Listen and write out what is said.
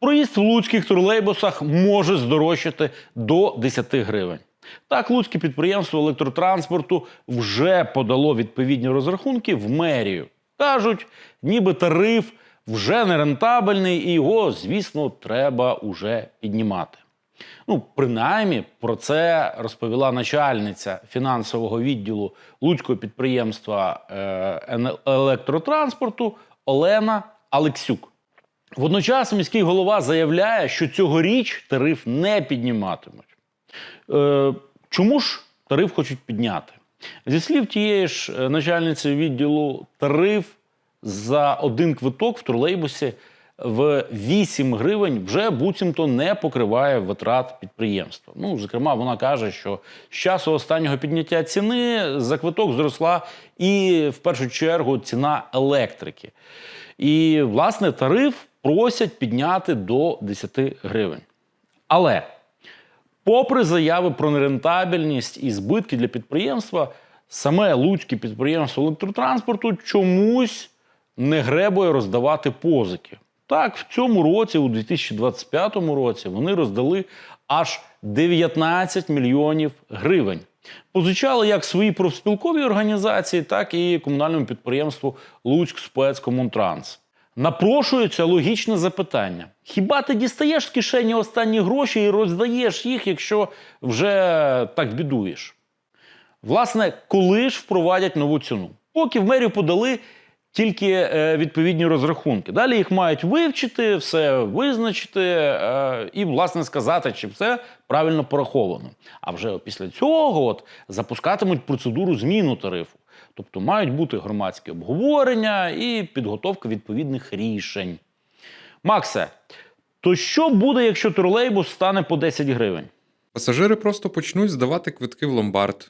Проїзд в луцьких тролейбусах може здорожчати до 10 гривень. Так, луцьке підприємство електротранспорту вже подало відповідні розрахунки в мерію. Кажуть, ніби тариф вже не рентабельний, і його, звісно, треба уже піднімати. Ну, принаймні, про це розповіла начальниця фінансового відділу луцького підприємства е, електротранспорту Олена Алексюк. Водночас міський голова заявляє, що цьогоріч тариф не підніматимуть. Е, чому ж тариф хочуть підняти? Зі слів тієї ж е, начальниці відділу, тариф за один квиток в тролейбусі в 8 гривень вже буцімто не покриває витрат підприємства. Ну, зокрема, вона каже, що з часу останнього підняття ціни за квиток зросла і в першу чергу ціна електрики. І, власне, тариф просять підняти до 10 гривень. Але Попри заяви про нерентабельність і збитки для підприємства, саме луцьке підприємство електротранспорту чомусь не гребує роздавати позики. Так, в цьому році, у 2025 році, вони роздали аж 19 мільйонів гривень. Позичали як свої профспілкові організації, так і комунальному підприємству Луцьк спецкомунтранс. Напрошується логічне запитання: хіба ти дістаєш з кишені останні гроші і роздаєш їх, якщо вже так бідуєш? Власне, коли ж впровадять нову ціну? Поки в мерію подали тільки е, відповідні розрахунки. Далі їх мають вивчити, все визначити е, і, власне, сказати, чи все правильно пораховано. А вже після цього от, запускатимуть процедуру зміну тарифу. Тобто мають бути громадські обговорення і підготовка відповідних рішень. Максе, то що буде, якщо тролейбус стане по 10 гривень? Пасажири просто почнуть здавати квитки в ломбард.